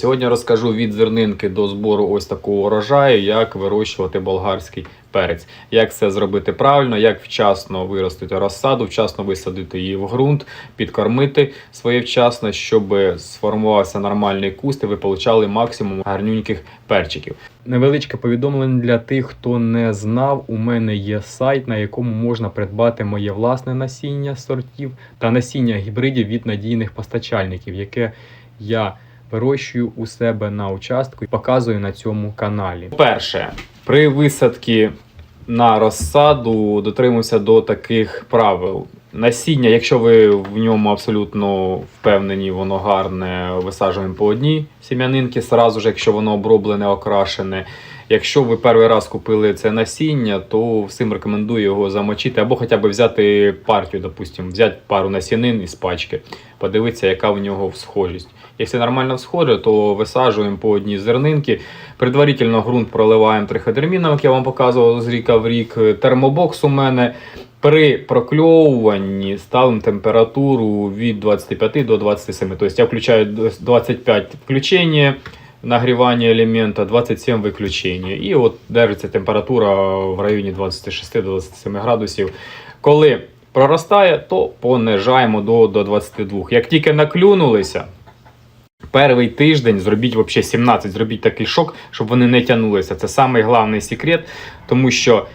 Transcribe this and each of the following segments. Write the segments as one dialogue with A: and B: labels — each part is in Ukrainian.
A: Сьогодні розкажу від зернинки до збору ось такого урожаю, як вирощувати болгарський перець, як це зробити правильно, як вчасно виростити розсаду, вчасно висадити її в ґрунт, підкормити своєвчасно, щоб сформувався нормальний куст і ви получали максимум гарнюньких перчиків. Невеличке повідомлення для тих, хто не знав. У мене є сайт, на якому можна придбати моє власне насіння сортів та насіння гібридів від надійних постачальників, яке я вирощую у себе на участку і показую на цьому каналі. Перше, при висадці на розсаду дотримуйся до таких правил. Насіння, якщо ви в ньому абсолютно впевнені, воно гарне, висаджуємо по одній сім'янинки, сразу ж, якщо воно оброблене, окрашене. Якщо ви перший раз купили це насіння, то всім рекомендую його замочити або хоча б взяти партію, допустимо, взяти пару насінин із пачки, подивитися, яка в нього схожість. Якщо нормально всходить, то висаджуємо по одній зернинки. Предварительно ґрунт проливаємо триходерміном, як я вам показував з ріка в рік. Термобокс у мене. При прокльовуванні ставимо температуру від 25 до 27. Тобто я включаю 25 включення, нагрівання елемента, 27 виключення. І от держиться температура в районі 26-27 градусів. Коли проростає, то понижаємо до, до 22. Як тільки наклюнулися, Перший тиждень зробіть взагалі 17, зробіть такий шок, щоб вони не тягнулися. Це самий головний секрет, тому що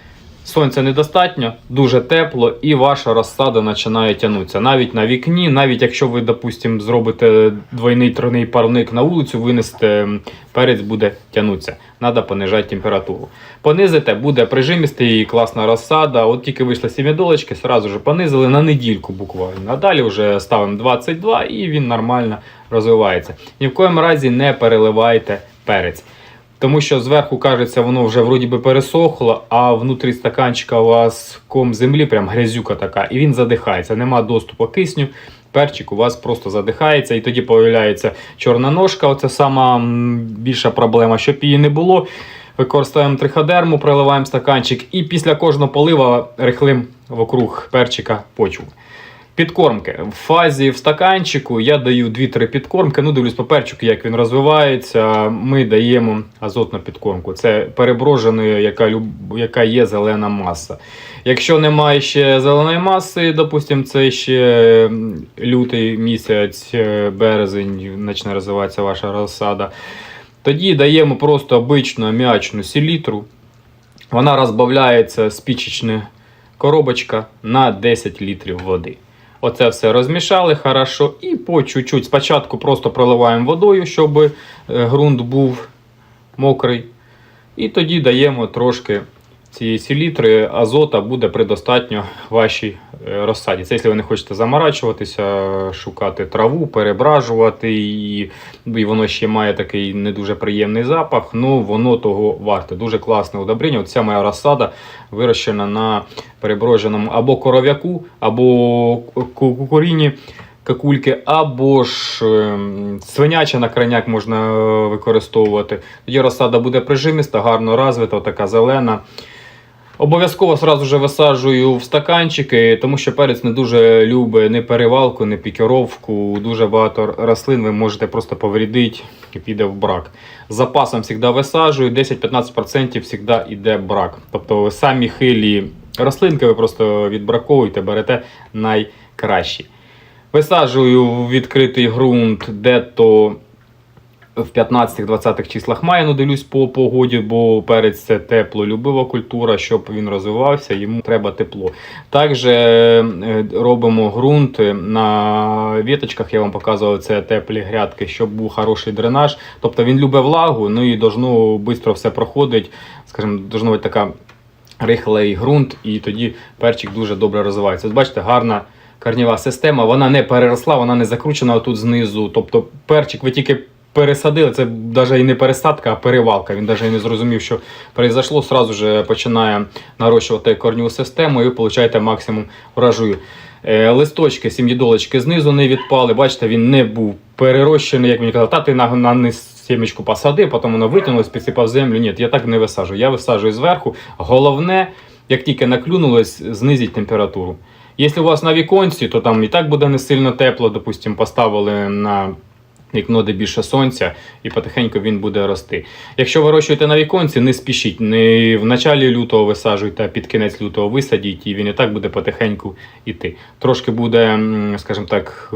A: сонця недостатньо, дуже тепло, і ваша розсада починає тягнутися. Навіть на вікні, навіть якщо ви, допустимо, зробите двойний тройний парник на вулицю, винесете перець буде тягнутися. Треба понижати температуру. Понизите, буде прижимістий і класна розсада. От тільки вийшли сім'ядолочки, сразу ж понизили на недільку буквально. А далі вже ставимо 22 і він нормально розвивається. Ні в коєму разі не переливайте перець. Тому що зверху кажеться, воно вже вроді би пересохло, а внутрі стаканчика у вас ком землі, прям грязюка така, і він задихається. Нема доступу кисню. Перчик у вас просто задихається, і тоді появляється чорна ножка. Оце сама більша проблема, щоб її не було. Використовуємо триходерму, приливаємо стаканчик, і після кожного полива рихлим вокруг перчика почву. Підкормки. В фазі в стаканчику я даю 2-3 підкормки. Ну, дивлюсь по перчику, як він розвивається. Ми даємо азотну підкормку. Це переброженою, яка, яка є зелена маса. Якщо немає ще зеленої маси, допустимо, це ще лютий місяць, е, березень, почне розвиватися ваша розсада. Тоді даємо просто обичну аміачну селітру. Вона розбавляється спічечна коробочка на 10 літрів води. Оце все розмішали хорошо і по чуть-чуть. Спочатку просто проливаємо водою, щоб е, ґрунт був мокрий. І тоді даємо трошки цієї селітри, азота буде предостатньо вашій е, розсаді. Це якщо ви не хочете заморачуватися, шукати траву, перебражувати і, і воно ще має такий не дуже приємний запах. Ну воно того варте. Дуже класне удобрення. Оця моя розсада вирощена на переброженому або коров'яку, або кукуріні. Какульки, або ж ем, свиняча на краняк можна е, використовувати. Тоді розсада буде прижиміста, гарно розвита, така зелена. Обов'язково сразу же висаджую в стаканчики, тому що перець не дуже любить ні перевалку, ні пікіровку. Дуже багато рослин ви можете просто повредити і піде в брак. З запасом завжди висаджую, 10-15% завжди йде брак. Тобто самі хилі рослинки ви просто відбраковуєте, берете найкращі. Висаджую в відкритий ґрунт, де то в 15-20 числах мая, ну дивлюсь по погоді, бо перець це теплолюбива культура, щоб він розвивався, йому треба тепло. Також е, робимо ґрунт на віточках, я вам показував це теплі грядки, щоб був хороший дренаж. Тобто він любить влагу, ну і должно швидко все проходить. Скажімо, должно бути така рихлий ґрунт, і тоді перчик дуже добре розвивається. Ось бачите, гарна корнєва система, вона не переросла, вона не закручена тут знизу. Тобто перчик ви тільки пересадили, це навіть і не пересадка, а перевалка. Він навіть і не зрозумів, що произошло. Сразу же починає нарощувати корневу систему, і ви максимум врожаю. Е, Листочки, сім'єдолочки знизу не відпали. Бачите, він не був перерощений, як мені казав, та ти на, на низ сімечку посади, потім воно витягнулось, підсипав землю. Ні, я так не висаджую. Я висаджую зверху. Головне, як тільки наклюнулось, знизіть температуру. Якщо у вас на віконці, то там і так буде не сильно тепло, допустимо, поставили на Вікно, де більше сонця, і потихеньку він буде рости. Якщо вирощуєте на віконці, не спішіть. Не в началі лютого висаджуйте, а під кінець лютого висадіть, і він і так буде потихеньку йти. Трошки буде, скажімо так, е,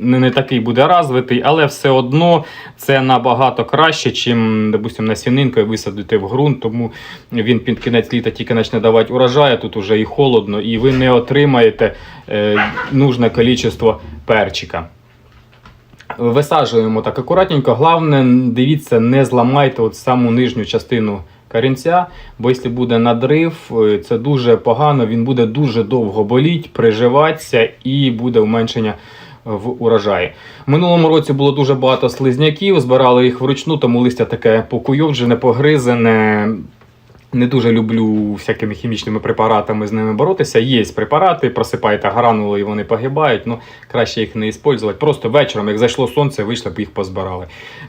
A: не, не такий буде розвитий, але все одно це набагато краще, чим, допустимо, насінинкою висадити в ґрунт, тому він під кінець літа тільки почне давати урожай, тут уже і холодно, і ви не отримаєте е, нужне кількість перчика. Висаджуємо так акуратненько. Головне, дивіться, не зламайте от саму нижню частину корінця, бо якщо буде надрив, е, це дуже погано, він буде дуже довго боліти, приживатися і буде уменшення в урожаї. В минулому році було дуже багато слизняків, збирали їх вручну, тому листя таке покуйовджене, погризене. Не дуже люблю всякими хімічними препаратами з ними боротися. Є препарати, просипаєте гранули і вони погибають. Ну краще їх не використовувати. Просто вечором, як зайшло сонце, вийшли б їх позбирали.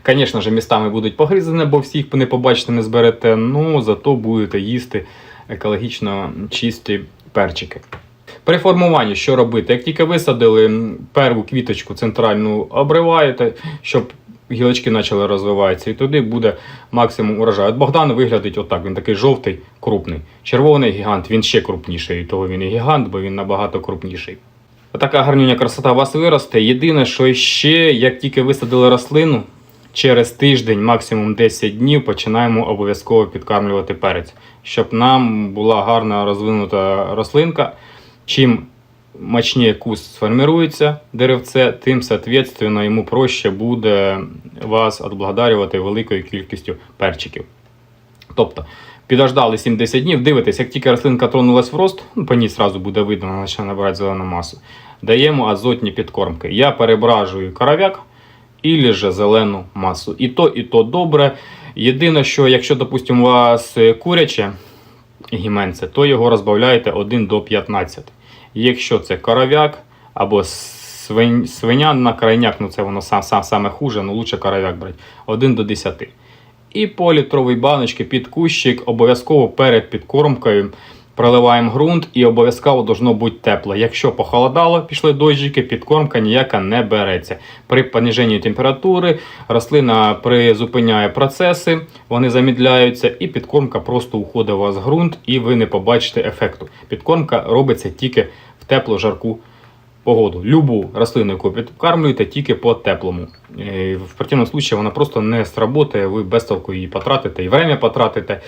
A: Звісно ж, містами будуть погризані, бо всіх не побачите, не зберете. Ну зато будете їсти екологічно чисті перчики. При формуванні що робити? Як тільки висадили перву квіточку центральну, обриваєте, щоб гілочки почали розвиватися, і туди буде максимум урожаю. От Богдан виглядить отак, він такий жовтий, крупний. Червоний гігант, він ще крупніший, і того він і гігант, бо він набагато крупніший. Отака гарнюня красота у вас виросте. Єдине, що ще, як тільки висадили рослину, через тиждень, максимум 10 днів, починаємо обов'язково підкармлювати перець, щоб нам була гарна розвинута рослинка. Чим мощніше куст сформирується деревце, тим, соответственно, йому проще буде вас відблагодарювати великою кількістю перчиків. Тобто, підождали 7-10 днів, дивитесь, як тільки рослинка тронулась в рост, ну, по ній одразу буде видно, вона почне набирати зелену масу. Даємо азотні підкормки. Я перебражую коров'як і же зелену масу. І то, і то добре. Єдине, що якщо, допустимо, у вас е, куряче гіменце, то його розбавляєте 1 до 15. Якщо це коров'як або свинь, свиня на крайняк, ну це воно сам, сам, саме хуже, ну лучше коров'як брати 1 до 10. І по літровій баночки під кущик обов'язково перед підкормкою проливаємо ґрунт і обов'язково должно бути тепло. Якщо похолодало, пішли дощики, підкормка ніяка не береться. При пониженні температури рослина призупиняє процеси, вони замідляються, і підкормка просто уходить у вас в ґрунт, і ви не побачите ефекту. Підкормка робиться тільки в теплу жарку погоду. Любу рослину, яку підкармлюєте, тільки по теплому. Е, В противному випадку вона просто не сработає, ви без толку її потратите і время потратите.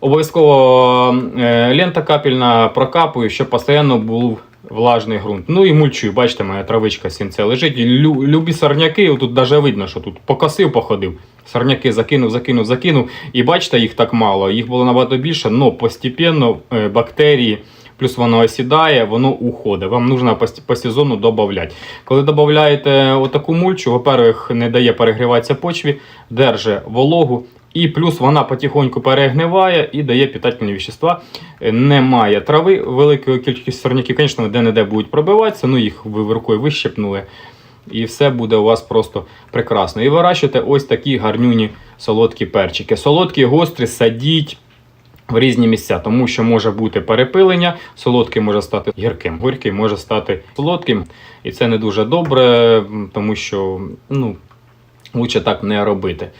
A: Обов'язково е, лента капельна прокапую, щоб постійно був влажний ґрунт. Ну і мульчую, бачите, моя травичка сінце лежить. Лю- любі сорняки, тут навіть видно, що тут покосив, походив. Сорняки закинув, закинув, закинув. І бачите, їх так мало. Їх було набагато більше, але постепенно е, бактерії, плюс воно осідає, воно уходить. Вам потрібно по, по сезону додати. Коли додаєте отаку мульчу, во-первых, не дає перегріватися почві, держить вологу. І плюс вона потихоньку перегниває і дає питательні вещества. Е, Немає трави, великої кількість сорняків, звісно, де-не-де будуть пробиватися, ну їх ви рукою вищепнули. І все буде у вас просто прекрасно. І вирощуйте ось такі гарнюні солодкі перчики. Солодкі, гострі, садіть в різні місця, тому що може бути перепилення, солодкий може стати гірким, горький може стати солодким. І це не дуже добре, тому що ну, лучше так не робити.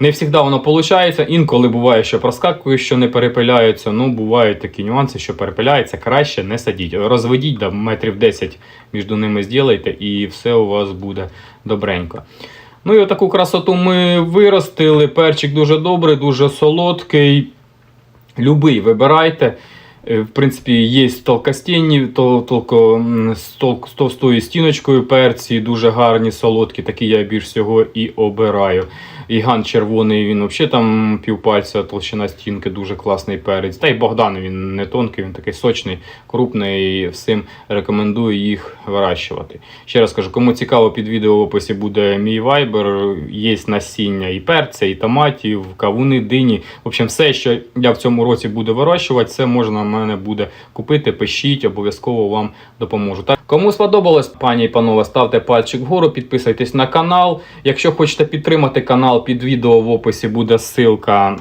A: Не завжди воно виходить, інколи буває, що проскакує, що не перепиляється. Ну, бувають такі нюанси, що перепиляється, краще не садіть. Розведіть да, метрів 10 між ними зділайте, і все у вас буде добренько. Ну і отаку красоту ми виростили. Перчик дуже добрий, дуже солодкий. Любий вибирайте. Е, В принципі, є толкостінні, то, толко, з товстою стіночкою перці, дуже гарні, солодкі, такі я більш всього і обираю. Іган червоний, він взагалі там півпальця, толщина стінки, дуже класний перець. Та й Богдан він не тонкий, він такий сочний, крупний. і Всім рекомендую їх вирощувати. Ще раз кажу, кому цікаво, під відео в описі буде мій вайбер. Є насіння і перця, і томатів, кавуни, дині. В общем, все, що я в цьому році буду вирощувати, це можна в мене буде купити. Пишіть, обов'язково вам допоможу. Так, кому сподобалось, пані і панове, ставте пальчик вгору, підписуйтесь на канал. Якщо хочете підтримати канал, під відео в описі буде ссылка.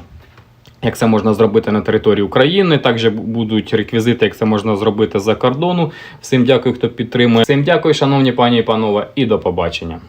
A: Як це можна зробити на території України, також будуть реквізити, як це можна зробити за кордону. Всім дякую, хто підтримує. Всім дякую, шановні пані і панове, і до побачення.